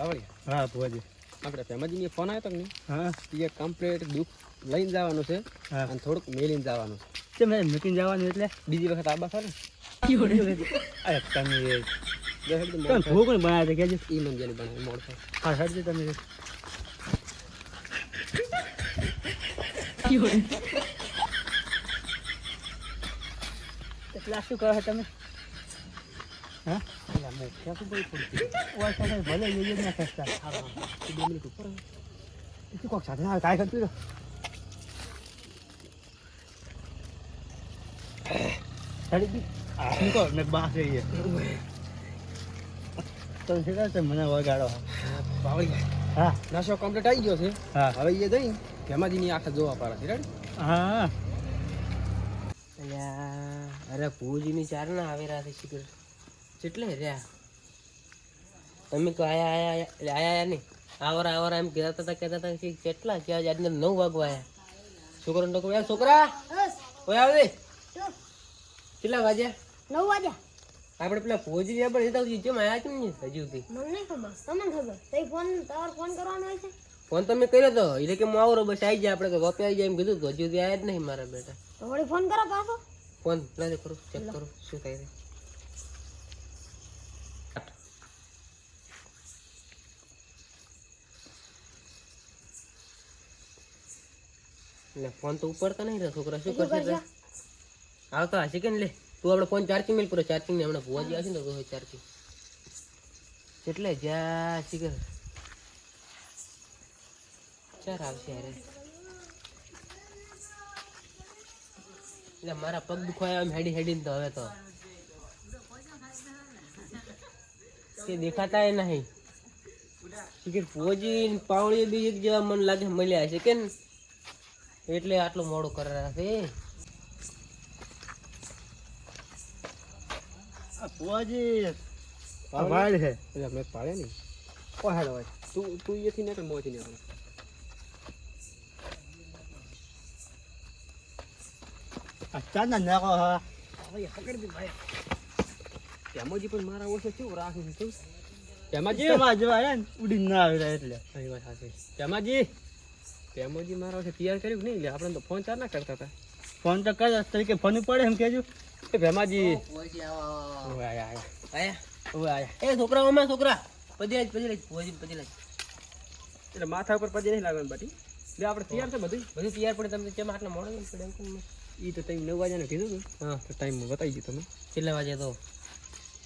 કાવડિયા? હા ભુવાજી. આપણે ફેમાજીને ફોન આવ્યો તો હા. એ કમ્પ્લીટ દુઃખ લઈને જવાનું છે અને થોડુંક મેલીને જવાનું છે. તે મેં મીટિંગ જવાનું એટલે? બીજી વખત આબા થાય અરે તમે ને તમે ભૂખ કોણ બનાવે છે? કહેજો. થાય. ઈ મંજિલ બનાવે મોડ હા હરજી તમે એટલા શું કહો છો તમે? હા? થયા શું બહુ થોડી ઓય સાથે ભલે એ જ ના ખસતા બે મિનિટ ઉપર. શું કોક સાથે આવે કાંઈ કરતું સાડી દી આ શું કહો? મેં બાસ રહીએ તો છે? મને વગાડો હા, કાવડિયા હા. નશો કમ્પ્લીટ આવી ગયો છે. હા. હવે એ જઈને ફેમાજીની આખા જોવા પાડે છે. હા. અરે પૂજીની ચાર ના આવેરા છે શીખર. કેટલે રહ્યા? અમે કહો આયા આયા આયા આયા નહીં. આવર આવરા એમ કહેતા હતા કહેતા હતા કે કેટલા કે આજે? આજને નવ વાગવા આયા. છોકરો ને કહું છોકરા? કોઈ આવે કેટલા વાગ્યા? નવ વાગ્યા. આપણે પેલા ફોજી રહ્યા પણ હોઈએ જેમ આયા કેમ નહીં હજુ સુધી? મને ખબર. તમને ખબર. તઈ ફોન તાર ફોન કરવાનો હોય છે? ફોન તમે કર્યો તો. એટલે કે હું આવરો બસ આવી જાય. આપણે વાપે આવી જાય એમ કીધું તો. હજુ સુધી આયા જ નહીં મારા બેટા. તો વળી ફોન કરો પાછો. ફોન પેલા કરું ચેક કરો. શું થાય એટલે ફોન તો ઉપાડતા નહીં રહ્યા છોકરા શું કરશે આવતા હશે કે ને લે તું આપણે ફોન ચાર્જિંગ મેલ પૂરો ચાર્જિંગ ને હમણાં ભુવાજી આવશે ને તો ચાર્જિંગ એટલે જ્યાં શીખર ચાર આવશે અરે એટલે મારા પગ દુખાયા એમ હેડી હેડીને તો હવે તો. તે દેખાતા એ નહીં. શીખર ફોજી ને પાવળી બી એક જેવા મન લાગે મળ્યા છે કે? એટલે આટલું મોડું કરેલા છે આ ભુવાજી છે. એટલે મેં પાડે નહીં. પહાડ હોય તું તું અહીંયાથી નીકળ મોંથી નીકળ. આ નાખો હા. ફેમાજી પણ મારા ઓછો કેવું રાખું છું તું ફેમાજી તમારા જેવા ઉડીને ના આવી રહ્યા એટલે સાચી. ફેમાજી મારા વખતે તૈયાર કર્યું નહીં? લે આપણે તો ફોન ચાર ના કરતા હતા. ફોન તો કર તરીકે ફોન પડે એમ કેજો એ ભેમાજી. એ છોકરા ઓમાં છોકરા. જ પછી ફોજી પધી લાજ એટલે માથા ઉપર પજે નહીં લાગવાનું બાટી. એટલે આપણે તૈયાર છે બધું બધું તૈયાર પડે તમે કેમ આટલા મોડો કેમ પડે એમ કહું તો ટાઈમ નવ વાગ્યાને કીધું હતું હા. તો ટાઈમ બતાવી ગયો તમે. કેટલા વાગે તો?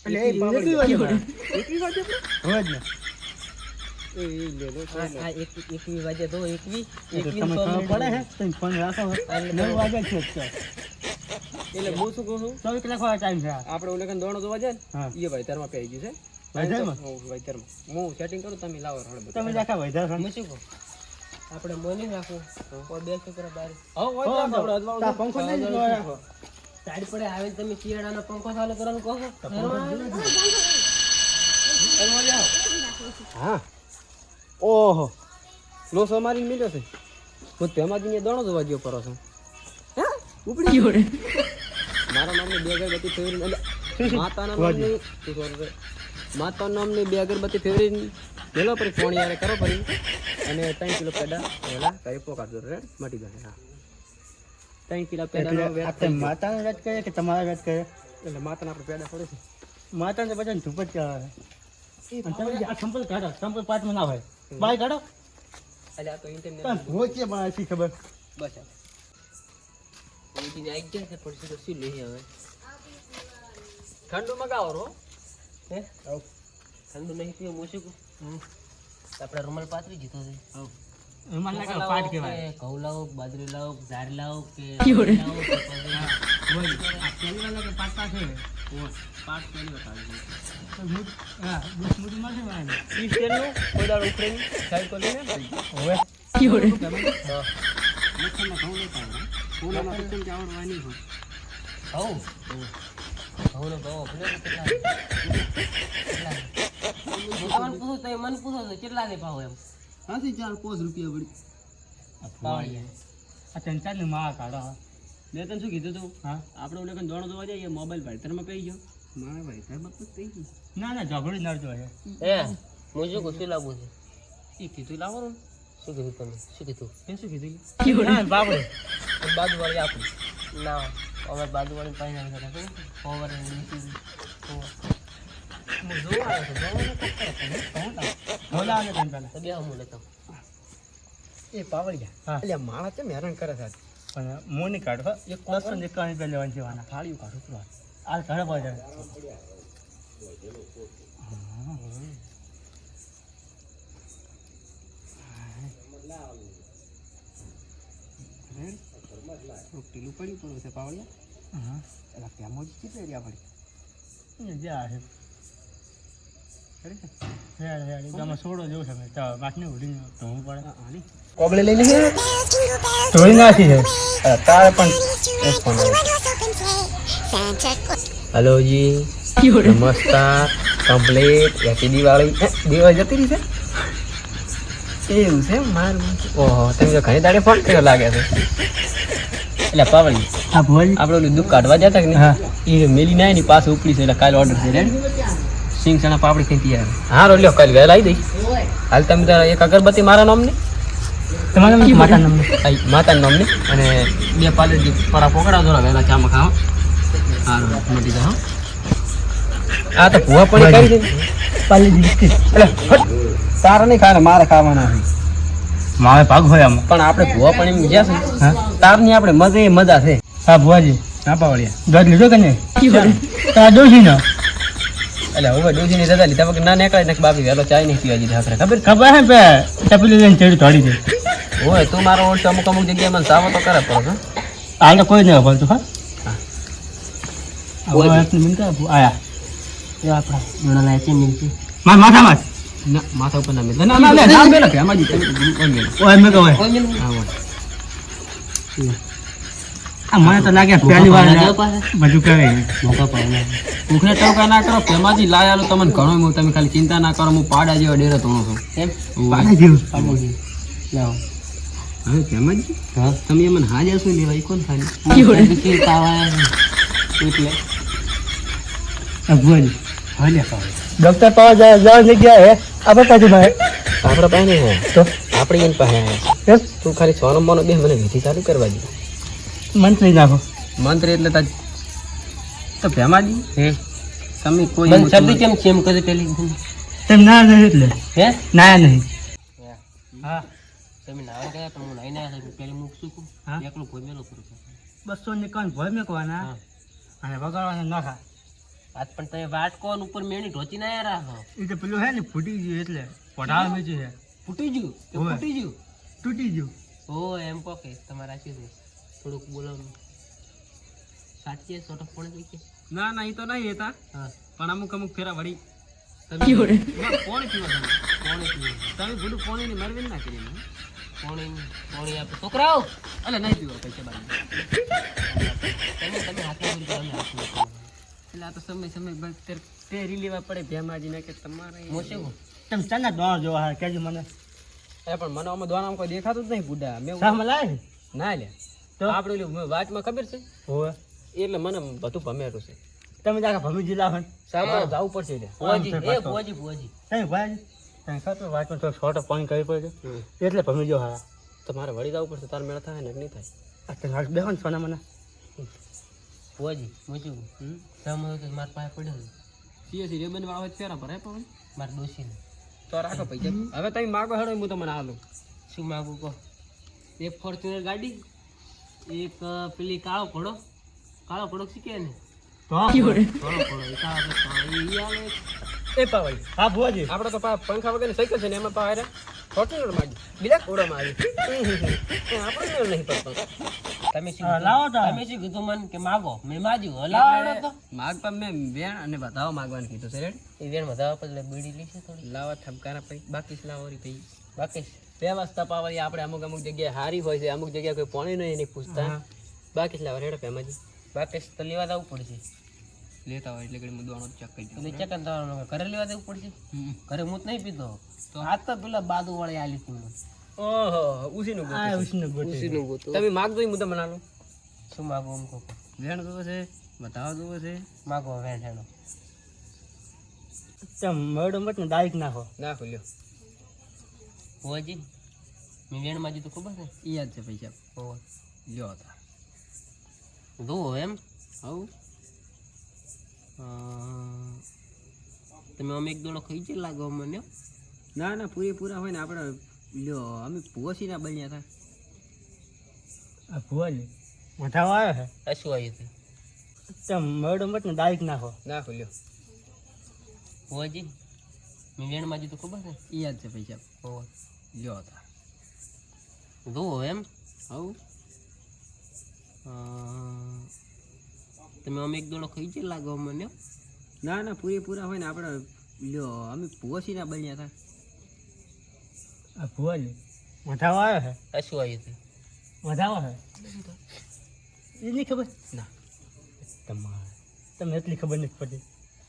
એટલે એ વાગે. વાગે હોય જ એકવી વાગે તો એકવી એટલે એકવી પડે છે તમે ફોન રાખો નવ વાગે છે એટલે હું શું કહું છું? ચોવીસ કલાક વાળો ટાઈમ છે આપણે ઓલે કન દોણો જોવા જાય ને એ વૈતરમાં પે ગયું છે. વૈતરમાં? હું સેટિંગ કરું તમે લાવો રડ તમે રાખા વધારે હું. શું કહું? આપણે મોની કોઈ બે છોકરા બાર. હોય પંખો નહીં રાખો. સાઈડ પડે આવે તમે શિયાળાનો પંખો ચાલુ કરવાનું કહો હા. ઓહો લોસો મારીને મિલ્યો છે. હું તેમાંથી દોણો જોવા ગયો પરો છું. ઉપડી મારા નામની બે અગરબત્તી ફેવરી માતાના નામની? માતાના નામની બે અગરબત્તી ફેવરી મેલો પર ફોન યારે કરો પરી. અને ત્રણ કિલો પેડા પેલા કઈ પોકાડજો રે મટી જશે હા. ત્રણ કિલો પેડાનો એટલે વેટ આ તે માતાને વેટ કરે કે તમારા વેટ કરે એટલે માતાના આપણે પેડા પડે છે. માતાને બધાને ધૂપ જ કહેવાય. સંપલ કાઢો સંપલ પાટમાં ના હોય. બાય કાઢો. અલે આ તો ઇન્ટરનેટ કે બનાવે છે ખબર? બસ આ. કોઈથી આવી ગયા છે? પણ શું શું લઈ હવે? ઠંડુ મગાવો રો. હે? ઠંડુ નહીં પીવું શું આપણે રૂમાલ પાથરી જીતો છે. એમાં લાગે પાટ કહેવાય. ઘઉં લાવો બાજરી લાવો ઝાર લાવો કે લાવો કે પાટ છે. પાક પેલી બતાવે હા, છે ઉખડીને સાઈડ પર લઈને હવે મુઠ્ઠીમાં ઘઉં લેતા આવડે. ફૂલોમાં તો કેમ કે આવડવા નહીં હોય. ઘઉં ઘઉં નો ઘઉં તો કેટલા હું તો મને પૂછો તો કેટલા ને ભાવ એમ હાથી ચાર પાંચ રૂપિયા પડી આ ત્રણ ચારની માં કાઢો મેં તને શું કીધું તું? હા. આપણે ઓલે કંઈ દોણો જોવા જઈએ મોબાઈલ ભાઈતરમાં પઈ ગયો. મારા ભાઈતરમાં તો પઈ ગયું. ના ના ઝઘડું નડતો હોય એ હું. શું કહું લાવું લાવવું છે? એ કીધું લાવવાનું ને. શું કીધું તમે? શું કીધું? મેં શું કીધું? હા, બાપડે અને બાજુવાળી આપું. ના અમારે બાજુવાળી પાસે આવી ગયા ઓવર જોવા છું. છે. ને. ને એ પાવડિયા હા. એટલે માણસ હેરાન કરે છે પણ મોની કાઢો એક દસ ને એકાવન રૂપિયા લેવાની જવાના ફાળ્યું કાઢો તો આ ઘરે પડે ઢીલું પડ્યું પડ્યું છે પાવડિયા હા. એટલે ત્યાં મોજી કેટલી રહ્યા પડી? જ્યાં કોબળે લઈ લઈએ ધોઈ નાખી છે તારે પણ એક હેલો જી નમસ્કાર કમ્પ્લીટ હેપી દિવાળી દિવાળી જતી રહી છે? એવું છે મારું ઓહો તમે તો ઘણી દાડે ફોન કર્યો લાગે છે. એટલે પાવડી આપણે દુઃખ કાઢવા જતા કે હા. એ મેલી ના એની પાસે ઉપડી છે એટલે કાલે ઓર્ડર છે રેડી સિંગ ચણા પાપડી ખાઈ તૈયાર હા રોલ્યો કાલ વેલ આવી દઈ. હાલ તમે તારા એક અગરબત્તી મારા નામની? તમારા નામ માતા નામની. માતા નામની? અને બે પાલેટ પરા પોકડા ને વેલા ચામાં ખાવ. હારું મટી જાય આ તો ભૂવા પડી કરી દે પાલે બિસ્કિટ. એટલે હટ. નહીં ખાવાના મારે ખાવાના મારે ભાગ હોય આમ. પણ આપણે ભૂવા પણ એમ ગયા છે. તારની આપણે મજા એ મજા છે. હા ભુવાજી. ના પાવડિયા દૂધ લીધો તને તાર દોશી ને એટલે હવે ડોજીની રજા લીધા વગર ના નીકળે ને બાપી વેલો ચાય નહીં પીવા દીધા આપણે ખબર ખબર હે પે ચપલી લઈને ચડી થોડી દે હોય તું મારો ઓળતો અમુક અમુક જગ્યાએ મને સાવો તો કરે પડે હો. હાલ તો કોઈ નહીં બોલતું હા આયા એ આપણા જોડા લાય છે મિલતી માર માથામાં જ. ના માથા ઉપર ના મેલ ના ના લે ના તમે તો બિલકુલ મેલ ઓય મેં કહું હા આ મને તો લાગે પહેલી વાર બધું કરે મોકા પાડે ઉખરે ટોકા ના કરો ભેમાજી લાયાલો તમને ઘણો હું તમે ખાલી ચિંતા ના કરો હું પાડા જેવા ડેરો છું. જેવું. લાવો. હવે હા? તમે મને હાજર શું લેવા કોણ ખાલી. એટલે. હાલે ડોક્ટર પાવા જાય જવા જગ્યા હે. આપણે કાજુ ભાઈ. આપણા પાસે નહીં હે. તો? આપણી એની પાસે તું ખાલી છ નંબરનો બે મને વિધિ ચાલુ કરવા દે. મંત્રી નાખો. મંત્ર એટલે તાજ તો ભેમાજી હે. તમે કોઈ મન શરદી કેમ છે એમ કરે પેલી? તેમ ના નહીં એટલે. હે? ના નહીં. હા. તમે નાવા ગયા પણ હું નહીં ના પેલી મૂકશું કું હા. એકલો ભોજમેલો કરું છું. બસો ને કાન ભોય મેકવાના. અને વગાડવાના નાખા આજ પણ તમે વાટ કોન ઉપર મેણી ઢોચી ના રાખો એ તો પેલું હે ને ફૂટી ગયું એટલે. પઢાવ મેં છે ફૂટી ગયું? ફૂટી ગયું? તૂટી ગયું. ઓ એમ કહો કે તમારા રાખ્યું છે થોડુંક બોલો સાચી સોટો ફોન કરી કે? ના ના એ તો નહીં હતા હા. પણ અમુક અમુક ફેરા વળી. તમે ના, પોણી પીવો તમે પોણી પીવું તમે ભૂલું પોણી ની મરવી ના કરી એમ. પોણી પોણી આપે. છોકરાઓ! અલે નહીં પીવો પૈસા બાજુ તમે તમે હાથમાં બોલી અમે હાથમાં બોલી. એટલે આ તો સમય સમય બસ તે તેરી લેવા પડે ભેમાજીને કે તમારે હું શું કહું? તમે ચાના દોણ જોવા હા કેજો મને. એ પણ મને આમાં દોણામાં કોઈ દેખાતું જ નહીં બુડા મેં સાહ લાય ના. લે. તો? આપણે ઓલી વાતમાં ખબર છે? હોવે. એટલે મને બધું ભમેરું છે. તમે જાકા ભમી જિલ્લા હન સાંભળો જવું પડશે એટલે. ભુવાજી એ પાછો. ભુવાજી તઈ ભાઈ તમે ખબર વાંચમાં તો શોર્ટ પાણી કરી પડે એટલે ભમી જો હા તમારે વળી જવું પડશે તાર મેળ થાય ને નહીં થાય. આ તો હાથ બેહો ને સોના મને. ભુવાજી હું હમ? સામે તો મારા પાસે પડ્યો સીએ સી રેબન વાળો ફેરા ભરાય પણ. મારા ડોશીને તો રાખો પૈસા. હવે તમે માગો હેડો હું તમને આલું શું માગું કહો? એક ફોર્ચ્યુનર ગાડી. એક પેલી કાળો ઘોડો. કાળો ઘોડો શીખે ને તો એ પાવાઈ. હા ભુવાજી. આપણે તો પંખા વગર સાયકલ છે ને એમાં પા હારે ફોર્ચ્યુનર માગી. બીજા ઘોડામાં આવી. આપણે નહીં પડતો. તમે શું હા, કીધું? લાવો તો. તમે શું કીધું મને કે માગો? મેં માગ્યું. હવે લાવો તો. માગ પણ મેં વેણ અને વધાવો માગવાનું કીધું છે રેડ? એ વેણ વધાવો પછી બીડી લીધી થોડી લાવા ઠપકારા પૈ બાકી લાવોરી પૈ. બાકી વ્યવસ્થા પાવાની આપણે અમુક અમુક જગ્યાએ હારી હોય છે અમુક જગ્યાએ કોઈ પોણી નહીં એની પૂછતા. બાકી લાવ રેડો પેમાજી? બાકી તો લેવા જવું પડશે. લેતા હોય એટલે ઘડી દોણો ચેક કરી એટલે ચેકન થવાનું ઘરે લેવા જવું પડશે. દઉં ઘરે હું જ નહીં પીતો. તો? આ તો પેલા બાદુ વાળી આલી મને ઓહો ઉસીનું ગોતું ઉસીનું ગોતું ઉસીનું ગોતું તમે માગજો હું તમને આલું શું માગો એમ કહો? વેણ જોવે છે વધાવો જોવે છે. માગો વેણ હેણો ચમ મેડમ મત ને દાઈક નાખો. નાખો ખુલ્યો હોજી મિલિયનમાં તો ખબર છે? ઈ યાદ છે પૈસા. હોવે. લ્યો હતા દો એમ. હવ તમે અમે એક દોડો ખાઈ જાય લાગો મને? ના ના પૂરેપૂરા હોય ને આપણે લ્યો અમે પોસી ના બન્યા હતા. આ ભુવાજી મઠાવા આવ્યો છે? શું આવ્યું હતું તમે મેડમ મત ને ડાયરેક્ટ નાખો. નાખો લ્યો. હોજી મિલિયનમાં તો ખબર છે? ઈ યાદ છે પૈસા. હોવે. લ્યો તા. દો એમ? અ, તમે અમે એક દોડો ખાઈ જ લાગો મને ના ના પૂરેપૂરા હોય ને આપણે લ્યો અમે પોસી ના બન્યા હતા. આ ભુવાજી વધાવો આવ્યો છે? આ શું આવ્યું હતું? વધાવો છે? એ નહીં ખબર? ના. તમારે તમને એટલી ખબર નથી પડતી.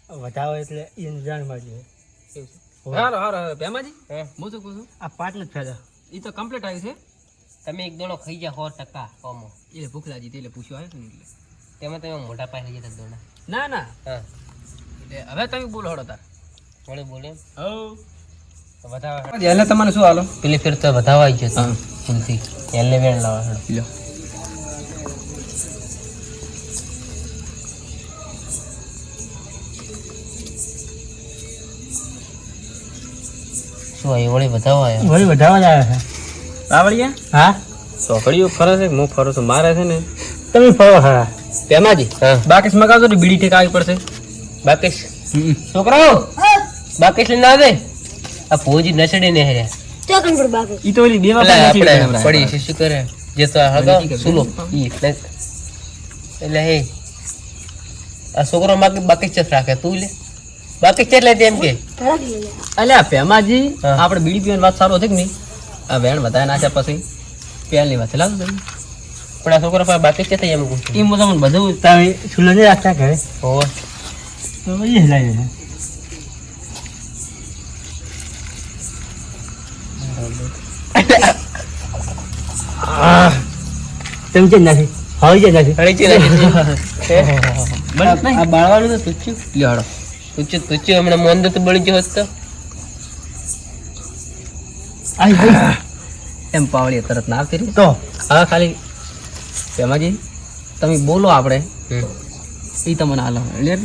વધાવો એટલે એને જાણ મારી એવું છે? હારો હારો ભેમાજી હું? શું કહું છું? આ પાટ નથી ફેરા. એ તો કમ્પ્લીટ આવ્યું છે. તમે એક દોડો ખાઈ જા સો ટકા કોમો. એટલે ભૂખ લાગી હતી એટલે પૂછ્યું આવ્યો ને એટલે. તેમાં તમે મોટા પાય ખાઈ જતા દોડા ના ના. એટલે હવે તમે બોલો હડો તાર. થોડે બોલે. હવ વધારે. એટલે તમને શું હાલો? પેલી ફેર તો વધાવા આવી જતો ભૂલથી એલે વેણ લાવા. હેડો શું આવી વળી વધાવા આવ્યો? વળી વધાવા જ આવ્યો છે. રાવળિયા? હા? સોકડીઓ ફરે છે હું ફરું છું મારે છે ને. તમે ફરો ખરા ભેમાજી હા. મગાવજો ને બીડી ઠેક આવી પડશે. બાકેશ. છોકરાઓ બાકેશ લઈને આવે આ ફોજી નસડે ને હેરે ચોકન પર બાકી ઈ તો ઓલી બે એટલે પડી છે શું કરે? જે તો હગા સુલો. ઈ એટલે હે. આ છોકરો માગે બાકી ચસ રાખે તું લે. બાકી કેટલે તેમ કે? અલ્યા ભેમાજી આપણે બીડી પીવાની વાત સારું હતી કે નહીં? આ વેણ વધારે નાખ્યા પછી પહેલી વાત લાવ તમે પણ આ છોકરા પાસે બાકી કે એમ એ હું તમને બધું તમે સુલો નહીં રાખતા ઘરે? હોવે તો વળી હલાવી છે તમે છે નથી. હવે નથી. બાળવાનું તો લ્યો હડો તુચ્છું તુચ્છું હમણાં મોંદો તો બળી ગયો હોત. એમ પાવડી તરત ના આવતી તો? હા ખાલી ભેમાજી તમે બોલો આપણે. એ તમને હાલો. એટલે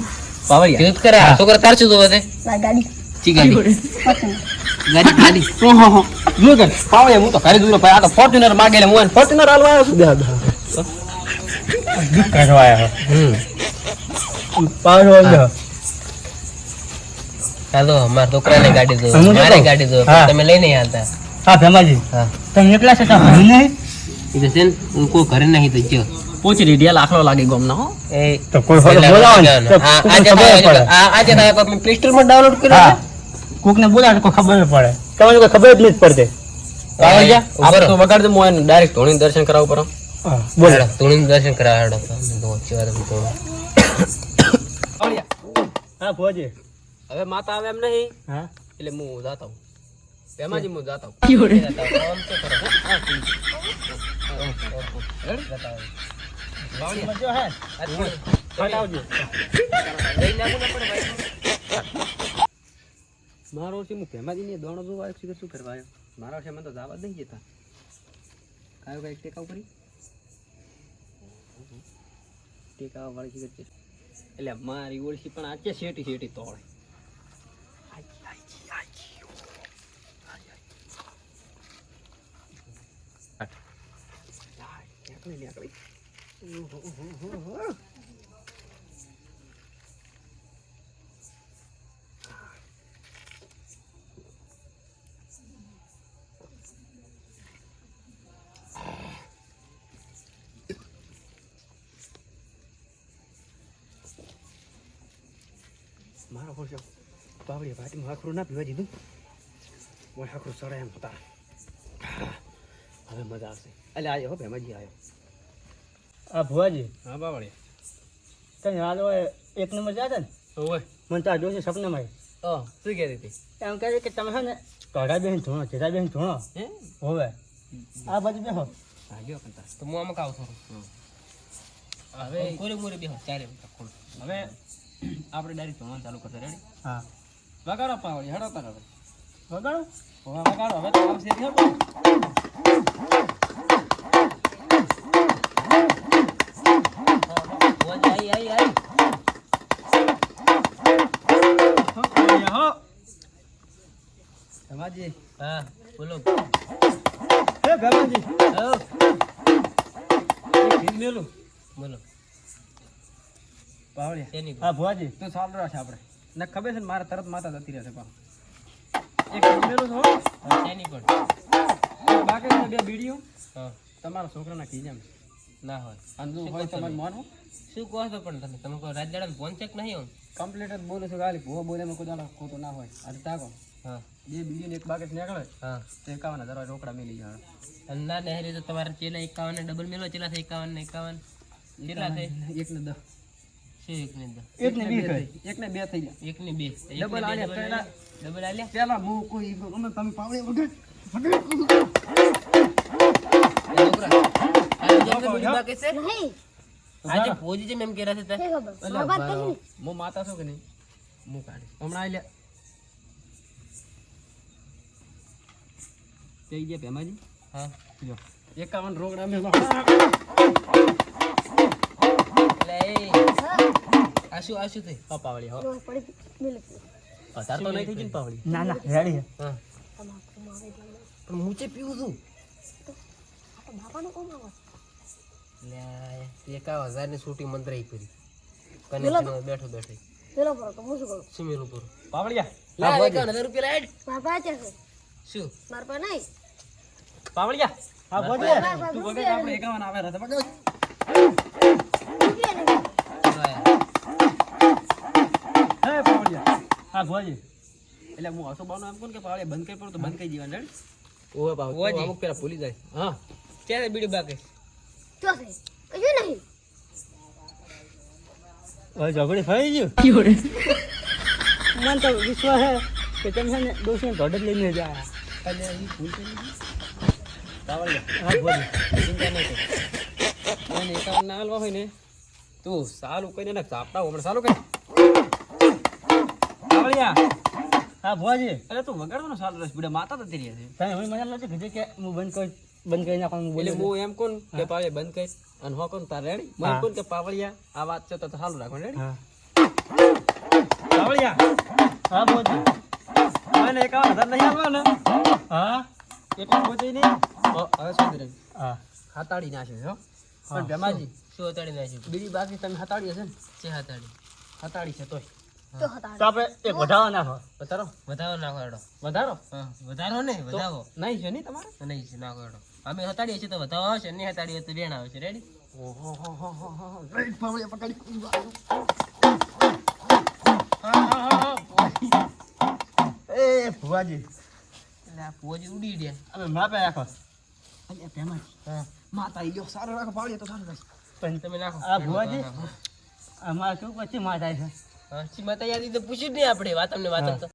પાવડિયા કેવું કરે આ છોકરો તાર છું તો? વધે ગાડી. ચી ગાડી ગાડી. ખાલી ઓહો હો. જો કે પાવડિયા હું તો ઘરે દૂર ભાઈ આ તો ફોર્ચ્યુનર માગે એટલે હું ફોર્ચ્યુનર હાલવા આવ્યો છું. દુઃખ કરવા આવ્યો હમ. પાવડો વાળો. તો મારા છોકરાને ગાડી દો મારે ગાડી દો તમે લઈને આવતા. હા ભેમાજી. હા. તમે એકલા છો ભણ્યું નહીં? એ તો છે ને હું કોઈ ઘરે નહીં તો જો પોચી રીડિયા લાખલો લાગી ગોમના હો. એ તો કોઈ હોલો બોલાવો તો આજે ખબર થાય- પડે. આ- આજે થાય કોઈ મેં ડાઉનલોડ કર્યો હા. કોકને બોલાવે તો કોઈ ખબર ન પડે. તમને કોઈ ખબર જ નથી પડતી. ઊભો તો વગાડ દે મોય ડાયરેક્ટ ધોણી દર્શન કરાવ પડે. બોલ. ધોણી દર્શન કરાવ હેડો તો. અમે તો વચ્ચે તો. હા ભોજી હવે માતા આવે એમ નહીં. હા? એટલે હું જાતા હું ભેમાજી હું? જાતા હે? ના. મારો છે હું ભેમાજીને દોણો જોવા આવ્યો છું શું કરવા આવ્યો? મારો છે મને તો જવા જ નહીં જતા કયો કઈ ટેકાવ કરી? ટેકાવ વાળી છે એટલે મારી ઓળખી પણ આજે શેટી શેટી તોડે. મારો ખુરશો બાવળી ભાટીમાં આખરું ના પીવા દીધું ઓય આખરું સડાય એમ તાર હવે મજા આવશે એટલે આવ્યો હો ભેમાજી આવ્યો આ ભુવાજી? હા બાવળી તને હાલ હોય એક નંબર જાતા ને? હોય. મને તો આ જોશે સપનામાં ઓ શું કહેતી હતી? એમ કહે કે તમે છે ને કઢા બેન ધોણો જેઠા બેન ધોણો. હે? હોવે. આ બાજુ બેહો. હા ગયો પણ તો હું આમાં કાવ છું? હવે કોરે મોરે બેહો ચારે હવે આપણે ડાયરેક્ટ ધોવાનું ચાલુ કરતા રેડી હા. વગાડો પાવડી હડો તાર હવે. વગાડો? હવે વગાડો. હવે તો આવશે જ તું ચાલુ છે આપણે ને ખબર છે ને મારે તરત માતા જતી રહેશે બાકી બે બીડીઓ તમારા છોકરાના ખીજામ ના હોય. અને શું હોય કહો તમારે તમે? માનવું? શું કહો છો પણ તમે? તમે કહો રાજદાડા ફોન ચેક નહીં હોય કમ્પ્લીટ જ બોલું છું ખાલી ભૂવો બોલે કોઈ દાડો ખોટું ના હોય. આજે તાકો હા. બે બીજી એક બાકેટ નીકળે. હા. તો એકાવન હજાર રોકડા મેલી જાય અને ના નહેરી તો તમારે ચેલા એકાવન ને ડબલ મેલો ચેલા થાય એકાવન ને એકાવન. કેટલા થાય? એક ને દસ. શું એક ને દસ? એક ને બી કઈ એક ને બે થઈ ગયા. એક ને બે ડબલ આલ્યા, પહેલા. ડબલ આલ્યા? પહેલા હું કોઈ અમે તમે પાવડે વગર એ આજે ફોજી જેમ એમ કેરા છે તે તે. હું માતા છો કે નહીં? હું કાઢીશ. હમણાં લે થઈ ગયા પેમાજી હા. જો. એકાવન રોકડા મે એ આશુ શું આ શું થઈ હો. પડી તો નહીં થઈ ગઈ પાવળી? ના ના રેડી હા. તમાકુ મારે એટલે પણ હું પીવું છું? આ તો બાપાનો કોમ આવે. લે એકાવ હજારની છૂટી મંત્રાઈ કરી. કનેક્શન બેઠો બેઠો પેલો પર તો હું શું કરું? સુમેલ ઉપર. પાવળિયા. લા એકાવન હજાર રૂપિયા લાઈટ પાપા છે. શું? માર પર નહીં. પાવળિયા. હા ભુવાજી તું રૂપિયા આપણે એકાવન આવે રહે બગડ. હે પાવળિયા. હા ભુવાજી એટલે હું આવતો બાનો એમ કોણ કે પાવળિયા બંધ કરી પડો તો બંધ કરી દેવાનું ઓવે બાપુ અમુક પેલા ભૂલી જાય. હા. ક્યારે બીડી બાકી? જો છે કશું નહીં. ઝઘડી ગયું. મને તો વિશ્વાસ હે કે તમે છે ને દોસ્તને જ લઈને જાય. એટલે ઈ ભૂલ થઈ હા ભુવાજી ચિંતા નહીં કર એકાવન ના હાલવા હોય ને તું સારું કરીને ને ચાપડા હમણાં સારું કરી પાવડિયા હા ભુવાજી. અરે તું વગાડતો ને સારું રસ બીડા માતા તો તેરી છે તમે હવે મને કીધું કે હું બંધ કરી? બંધ કરી નાખવાનું બોલે હું એમ કોણ કે પાવે બંધ કરી અને હો કોણ તાર રેડી મને. કોણ કે પાવળિયા આ વાત છે તો સારું રાખો રેડી પાવળિયા. હા બોજી મને એક હજાર નહીં આવવા ને હા એટલું પહોંચી નહીં હવે શું કરે? હા. હાતાડી નાખે હો. પણ ભેમાજી શું? હતાડી નાખ્યું બીજી બાકી તમે હતાડી હશે ને? જે હતાડી? હતાડી છે તોય. તો આપણે એક વધારવા નાખો. વધારો? વધાવો નાખો એડો વધારો? વધારો ને વધાવો. નહીં છે નહીં તમારે? નહીં છે નાખો એડો અમે હતાડીએ છીએ તો વધાવો આવશે નહીં હતાડીએ તો બેન આવશે. રેડી ઓહો હો હો હો હો પકડી. એ ભુવાજી. એટલે ભુવાજી ઉડી દે અમે માપે રાખો અલ્યા ભેમાજી. હા. માતા ઈ સારો રાખો પાવડિયા તો સારું રહેશે તમે નાખો. આ ભુવાજી અમારે શું પછી માતા છે? હા માતા યાદી તો પૂછ્યું જ નહીં આપણે વાત અમને વાત તો.